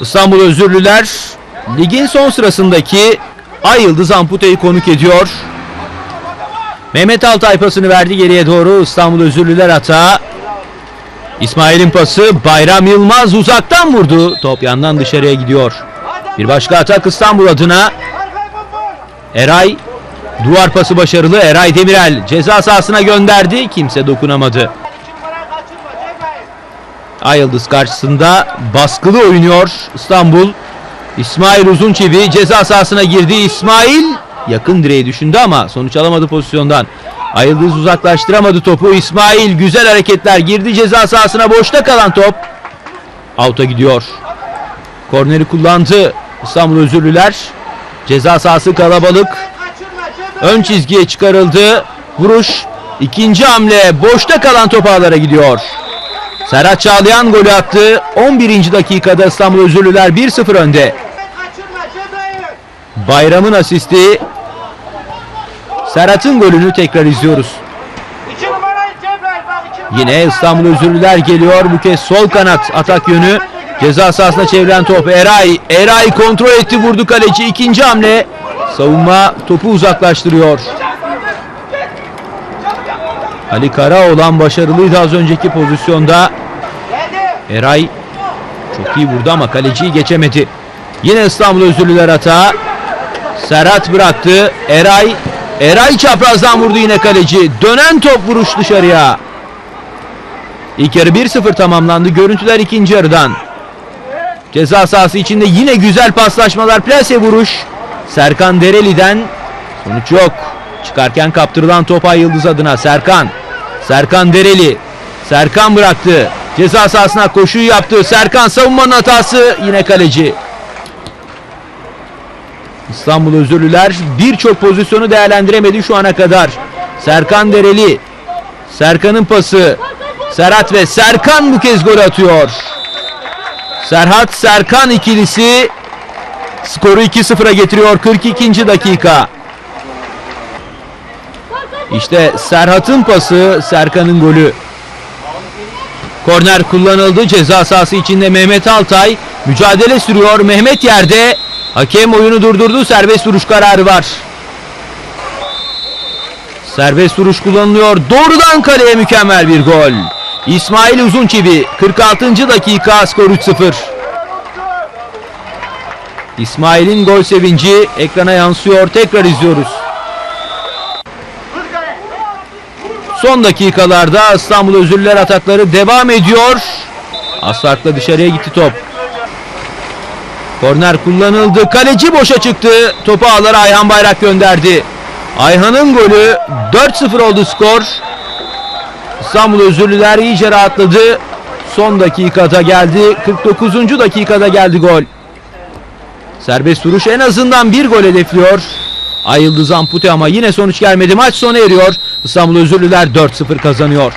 İstanbul Özürlüler ligin son sırasındaki Ay Yıldız Ampute'yi konuk ediyor. Mehmet Altay pasını verdi geriye doğru İstanbul Özürlüler hata. İsmail'in pası Bayram Yılmaz uzaktan vurdu. Top yandan dışarıya gidiyor. Bir başka atak İstanbul adına. Eray duvar pası başarılı. Eray Demirel ceza sahasına gönderdi. Kimse dokunamadı. Ay Yıldız karşısında baskılı oynuyor İstanbul. İsmail Uzunçevi ceza sahasına girdi. İsmail yakın direği düşündü ama sonuç alamadı pozisyondan. Ay Yıldız uzaklaştıramadı topu. İsmail güzel hareketler girdi ceza sahasına boşta kalan top. Out'a gidiyor. Korneri kullandı İstanbul Özürlüler. Ceza sahası kalabalık. Ön çizgiye çıkarıldı. Vuruş. İkinci hamle boşta kalan top ağlara gidiyor. Serhat Çağlayan golü attı. 11. dakikada İstanbul Özürlüler 1-0 önde. Bayram'ın asisti. Serhat'ın golünü tekrar izliyoruz. Yine İstanbul Özürlüler geliyor. Bu kez sol kanat atak yönü. Ceza sahasına çevrilen top Eray. Eray kontrol etti vurdu kaleci. İkinci hamle. Savunma topu uzaklaştırıyor. Ali Karaoğlan başarılıydı az önceki pozisyonda. Eray çok iyi vurdu ama kaleciyi geçemedi. Yine İstanbul Özürlüler hata. Serhat bıraktı. Eray Eray çaprazdan vurdu yine kaleci. Dönen top vuruş dışarıya. İlk yarı 1-0 tamamlandı. Görüntüler ikinci yarıdan. Ceza sahası içinde yine güzel paslaşmalar. Plase vuruş. Serkan Dereli'den sonuç yok. Çıkarken kaptırılan top Ay Yıldız adına Serkan. Serkan Dereli. Serkan bıraktı. Ceza sahasına koşuyu yaptı. Serkan savunmanın hatası yine kaleci. İstanbul Özürlüler birçok pozisyonu değerlendiremedi şu ana kadar. Serkan Dereli. Serkan'ın pası. Serhat ve Serkan bu kez gol atıyor. Serhat Serkan ikilisi skoru 2-0'a getiriyor 42. dakika. İşte Serhat'ın pası, Serkan'ın golü. Korner kullanıldı. Ceza sahası içinde Mehmet Altay mücadele sürüyor. Mehmet yerde. Hakem oyunu durdurdu. Serbest vuruş kararı var. Serbest vuruş kullanılıyor. Doğrudan kaleye mükemmel bir gol. İsmail Uzunçivi 46. dakika skor 3-0. İsmail'in gol sevinci ekrana yansıyor. Tekrar izliyoruz. Son dakikalarda İstanbul Özürlüler atakları devam ediyor. Az farkla dışarıya gitti top. Korner kullanıldı. Kaleci boşa çıktı. Topu ağlara Ayhan Bayrak gönderdi. Ayhan'ın golü 4-0 oldu skor. İstanbul Özürlüler iyice rahatladı. Son dakikada geldi. 49. dakikada geldi gol. Serbest vuruş en azından bir gol hedefliyor. Ay Yıldız ampute ama yine sonuç gelmedi. Maç sona eriyor. İstanbul Özürlüler 4-0 kazanıyor.